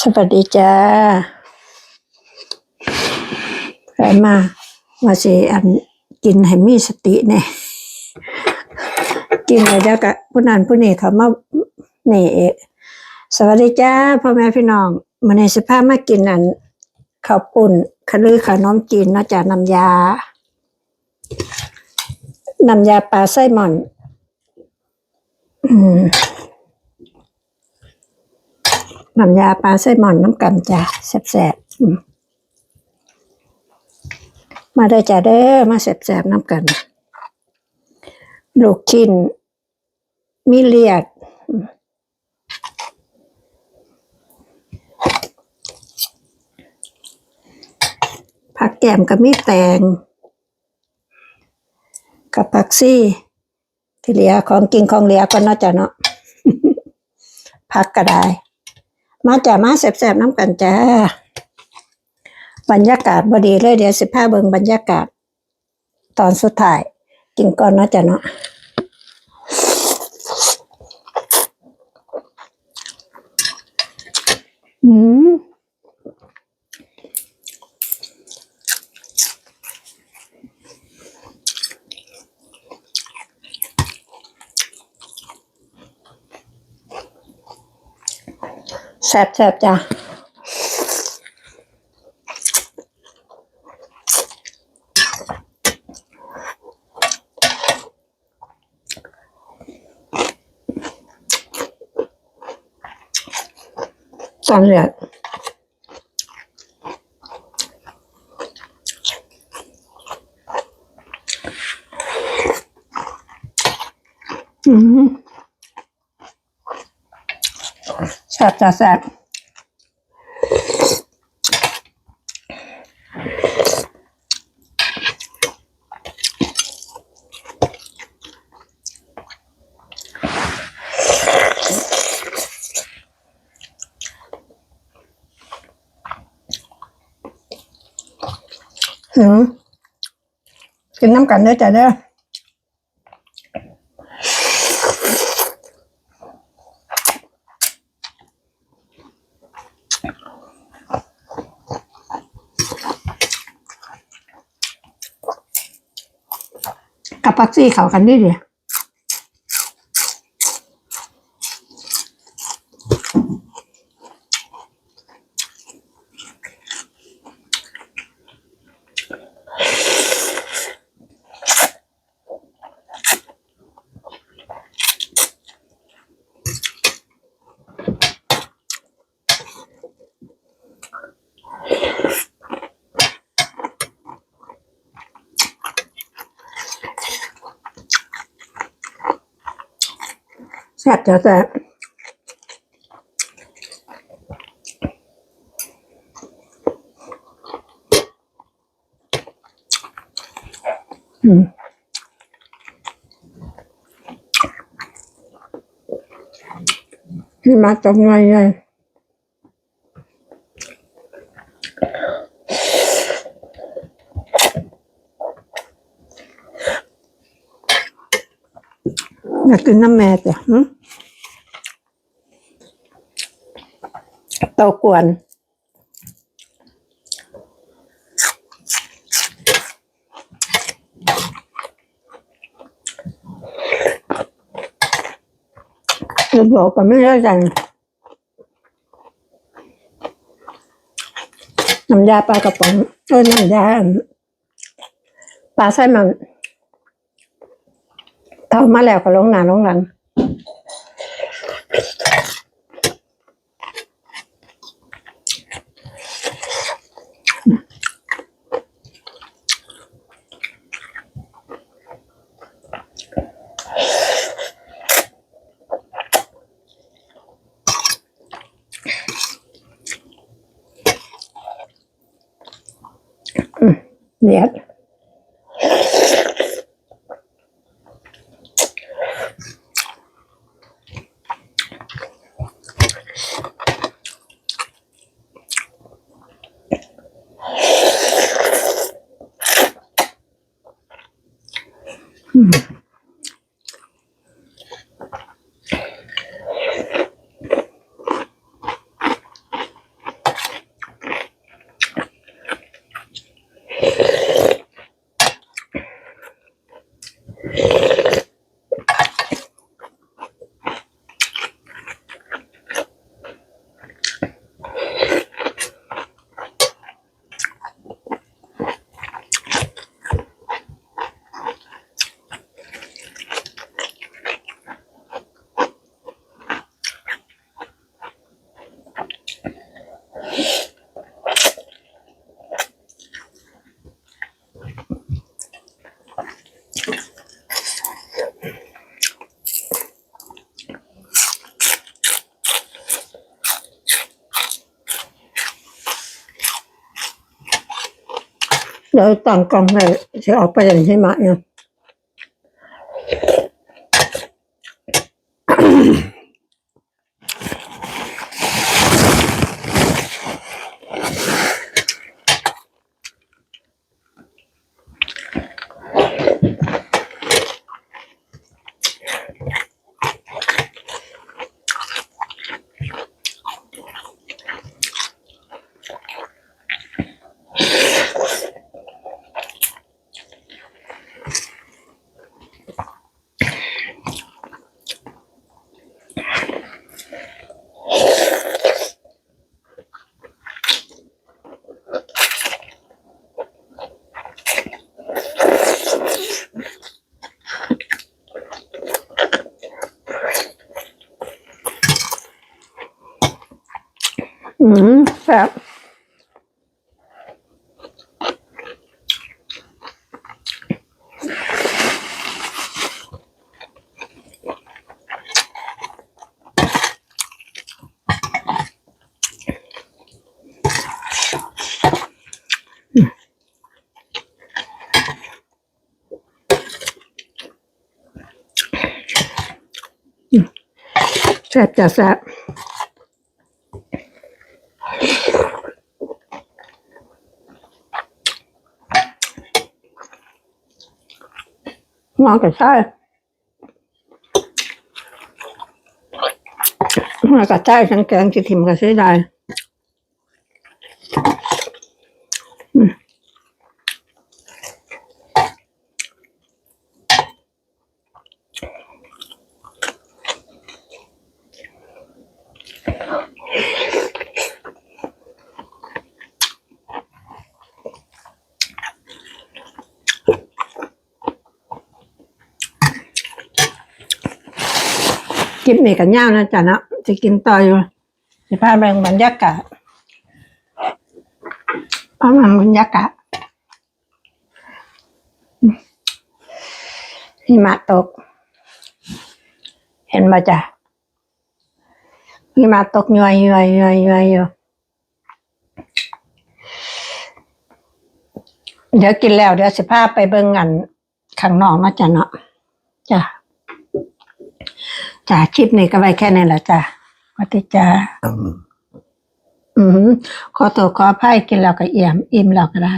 สวัสดีจ้าใครมาว่าสิอันกินให้มีสติแน่กินแล้วเดี๋ยวกะผู้นั้นผู้นี้เขามานี่เอสวัสดีจ้าพ่อแม่พี่น้องมาในสภาพมากินอันข้าวปุ่นขลือขนมจีนนอกจากน้ำยา น้ำยาปลาไส้หม่อน อืม น้ำยาปลาไส้หมอนน้ำกันจ้ะแซ่บๆมาได้จ้ะเด้อมาแซ่บๆน้ำกันลูกชิ้นมีเลียดผักแกมกับมีแตง กับผักซี่ ที่เหลือของกินของเหลือก็น่าจะเนาะผักก็ได้ มาจ้ามาแสบๆน้ำกันจ้า บรรยากาศบดีเลยเดี๋ยวสิบห้าเบิงบรรยากาศ ตอนสุดท้ายกินก่อนเนาะจ้ะเนาะอืม แซ่บๆจ้ะตอนเลืออืมแซ่บจ้ะแซ่บหืมกินน้ำกันเด้อจ้ะเด้อ กับพักซี่เขากันดิเดีย แซ่บจ้ะแซ่บอืมที่มาจากไงไง อยากกินน้ำแม่จ้ะหึเตากวนจะบอกกันไม่ได้กันน้ำยาปลากระป๋องเออน้ำยาปลาไส้มัน เท่ามาแล้วก็ลงหนาลงหลังเนี่ย Hmm. เดี๋ยวตั้งกล้องให้จะออกไปอย่างใช่ไหมเนี่ย อืมแซ่บแซ่บจะแซ่บ งอกกับไส้กกับไส้ทั้งแกงจะถิ่มกับไส้ได้ คลิปนี้กันยาวนะจ๊ะเนาะจะกินต่ออยู่สิพาแบ่งบรรยากาศพาแบ่บรรยากาศอืมหิมะตก เห็นมาจ้ะหิมะตกย่อยย่อยย่อยย่อยอยู่เดี๋ยวกินแล้วเดี๋ยวสิพาไปเบิ่งอันข้างนอกนะจ้ะเนาะจ้ะ จ้าคลิปนี้ก็ไว้แค่นี้แหละจ้าสวัสดีจ้าอืมขอตัวขออภัยกินแล้วก็เอี่ยม อิ่มแล้วก็ได้